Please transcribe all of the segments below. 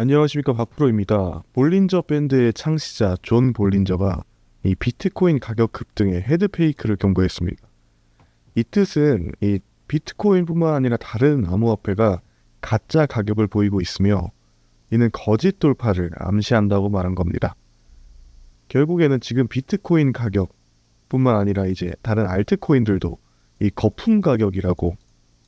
안녕하십니까 박프로입니다. 볼린저 밴드의 창시자 존 볼린저가 이 비트코인 가격 급등에 헤드페이크를 경고했습니다. 이 뜻은 이 비트코인뿐만 아니라 다른 암호화폐가 가짜 가격을 보이고 있으며 이는 거짓 돌파를 암시한다고 말한 겁니다. 결국에는 지금 비트코인 가격뿐만 아니라 이제 다른 알트코인들도 이 거품 가격이라고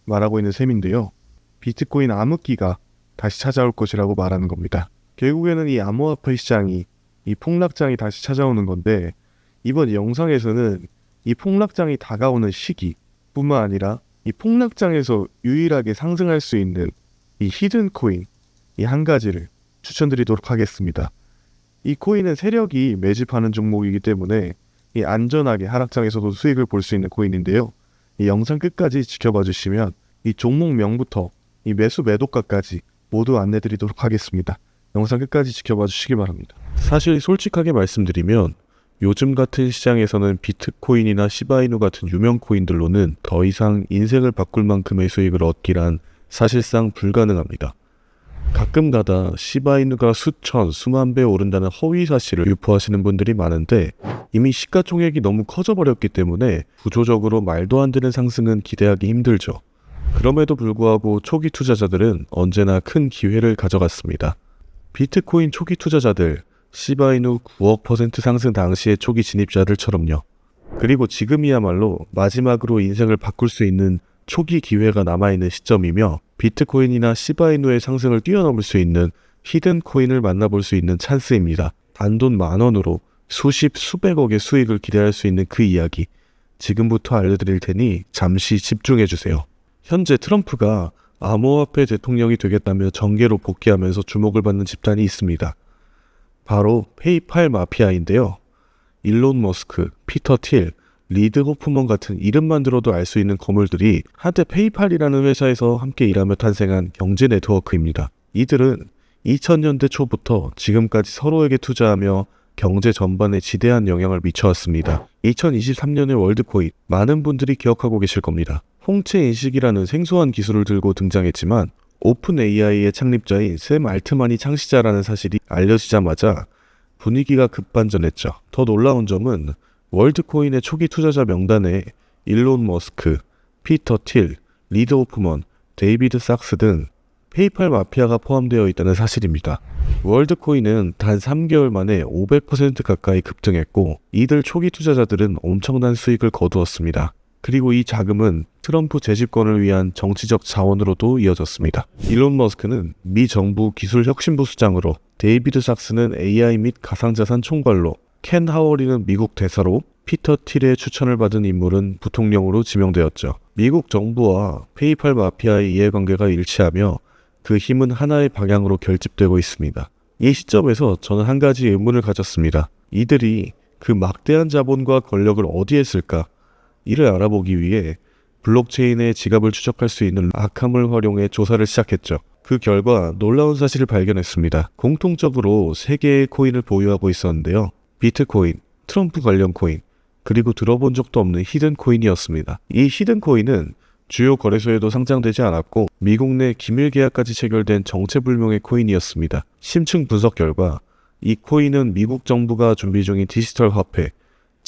말하고 있는 셈인데요. 비트코인 암흑기가 다시 찾아올 것이라고 말하는 겁니다. 결국에는 이 암호화폐 시장이 이 폭락장이 다시 찾아오는 건데 이번 영상에서는 이 폭락장이 다가오는 시기뿐만 아니라 이 폭락장에서 유일하게 상승할 수 있는 이 히든 코인 이 한 가지를 추천드리도록 하겠습니다. 이 코인은 세력이 매집하는 종목이기 때문에 이 안전하게 하락장에서도 수익을 볼 수 있는 코인인데요. 이 영상 끝까지 지켜봐 주시면 이 종목명부터 이 매수 매도가까지 모두 안내드리도록 하겠습니다. 영상 끝까지 지켜봐 주시기 바랍니다. 사실 솔직하게 말씀드리면 요즘 같은 시장에서는 비트코인이나 시바이누 같은 유명 코인들로는 더 이상 인생을 바꿀 만큼의 수익을 얻기란 사실상 불가능합니다. 가끔 가다 시바이누가 수천, 수만 배 오른다는 허위 사실을 유포하시는 분들이 많은데 이미 시가총액이 너무 커져버렸기 때문에 구조적으로 말도 안 되는 상승은 기대하기 힘들죠. 그럼에도 불구하고 초기 투자자들은 언제나 큰 기회를 가져갔습니다. 비트코인 초기 투자자들, 시바이누 9억 퍼센트 상승 당시의 초기 진입자들처럼요. 그리고 지금이야말로 마지막으로 인생을 바꿀 수 있는 초기 기회가 남아있는 시점이며 비트코인이나 시바이누의 상승을 뛰어넘을 수 있는 히든 코인을 만나볼 수 있는 찬스입니다. 단돈 만 원으로 수십, 수백억의 수익을 기대할 수 있는 그 이야기 지금부터 알려드릴 테니 잠시 집중해 주세요. 현재 트럼프가 암호화폐 대통령이 되겠다며 정계로 복귀하면서 주목을 받는 집단이 있습니다. 바로 페이팔 마피아인데요. 일론 머스크, 피터 틸, 리드 호프먼 같은 이름만 들어도 알 수 있는 거물들이 한때 페이팔이라는 회사에서 함께 일하며 탄생한 경제 네트워크입니다. 이들은 2000년대 초부터 지금까지 서로에게 투자하며 경제 전반에 지대한 영향을 미쳐왔습니다. 2023년의 월드코인 많은 분들이 기억하고 계실 겁니다. 홍채 인식이라는 생소한 기술을 들고 등장했지만 오픈 AI의 창립자인 샘 알트만이 창시자라는 사실이 알려지자마자 분위기가 급반전했죠. 더 놀라운 점은 월드코인의 초기 투자자 명단에 일론 머스크, 피터 틸, 리드 오프먼, 데이비드 sak스 등 페이팔 마피아가 포함되어 있다는 사실입니다. 월드코인은 단 3개월 만에 500% 가까이 급등했고 이들 초기 투자자들은 엄청난 수익을 거두었습니다. 그리고 이 자금은 트럼프 재집권을 위한 정치적 자원으로도 이어졌습니다. 일론 머스크는 미 정부 기술혁신부 수장으로 데이비드 sak스는 AI 및 가상자산 총괄로 켄 하워리는 미국 대사로 피터 틸의 추천을 받은 인물은 부통령으로 지명되었죠. 미국 정부와 페이팔 마피아의 이해관계가 일치하며 그 힘은 하나의 방향으로 결집되고 있습니다. 이 시점에서 저는 한 가지 의문을 가졌습니다. 이들이 그 막대한 자본과 권력을 어디에 쓸까? 이를 알아보기 위해 블록체인의 지갑을 추적할 수 있는 아캄을 활용해 조사를 시작했죠. 그 결과 놀라운 사실을 발견했습니다. 공통적으로 세 개의 코인을 보유하고 있었는데요. 비트코인, 트럼프 관련 코인, 그리고 들어본 적도 없는 히든 코인이었습니다. 이 히든 코인은 주요 거래소에도 상장되지 않았고 미국 내 기밀 계약까지 체결된 정체불명의 코인이었습니다. 심층 분석 결과 이 코인은 미국 정부가 준비 중인 디지털 화폐,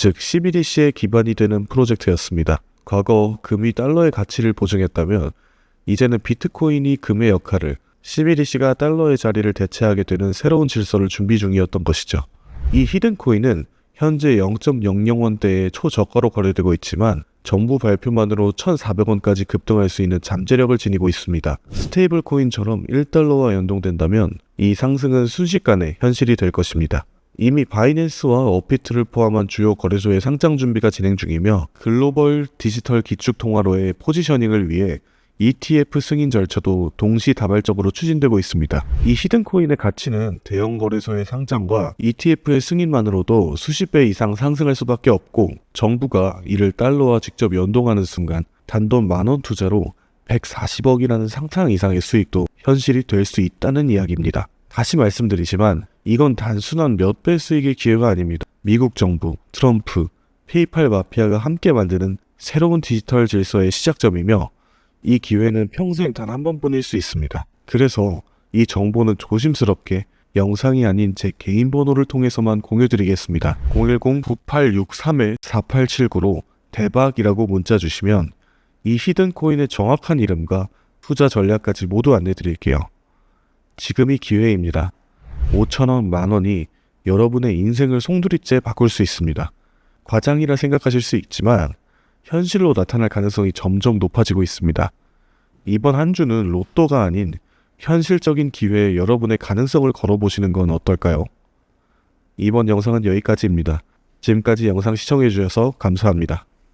즉 CBDC의 기반이 되는 프로젝트였습니다. 과거 금이 달러의 가치를 보증했다면 이제는 비트코인이 금의 역할을 CBDC가 달러의 자리를 대체하게 되는 새로운 질서를 준비 중이었던 것이죠. 이 히든 코인은 현재 0.00원대의 초저가로 거래되고 있지만 정부 발표만으로 1,400원까지 급등할 수 있는 잠재력을 지니고 있습니다. 스테이블 코인처럼 1달러와 연동된다면 이 상승은 순식간에 현실이 될 것입니다. 이미 바이낸스와 어피트를 포함한 주요 거래소의 상장 준비가 진행 중이며 글로벌 디지털 기축 통화로의 포지셔닝을 위해 ETF 승인 절차도 동시다발적으로 추진되고 있습니다. 이 히든 코인의 가치는 대형 거래소의 상장과 ETF의 승인만으로도 수십 배 이상 상승할 수밖에 없고 정부가 이를 달러와 직접 연동하는 순간 단돈 만 원 투자로 140억이라는 상상 이상의 수익도 현실이 될 수 있다는 이야기입니다. 다시 말씀드리지만 이건 단순한 몇 배 수익의 기회가 아닙니다. 미국 정부, 트럼프, 페이팔 마피아가 함께 만드는 새로운 디지털 질서의 시작점이며 이 기회는 평생 단 한 번뿐일 수 있습니다. 그래서 이 정보는 조심스럽게 영상이 아닌 제 개인 번호를 통해서만 공유드리겠습니다. 010-9863-4879로 대박이라고 문자 주시면 이 히든 코인의 정확한 이름과 투자 전략까지 모두 안내드릴게요. 지금이 기회입니다. 5천원, 만원이 여러분의 인생을 송두리째 바꿀 수 있습니다. 과장이라 생각하실 수 있지만 현실로 나타날 가능성이 점점 높아지고 있습니다. 이번 한 주는 로또가 아닌 현실적인 기회에 여러분의 가능성을 걸어보시는 건 어떨까요? 이번 영상은 여기까지입니다. 지금까지 영상 시청해주셔서 감사합니다.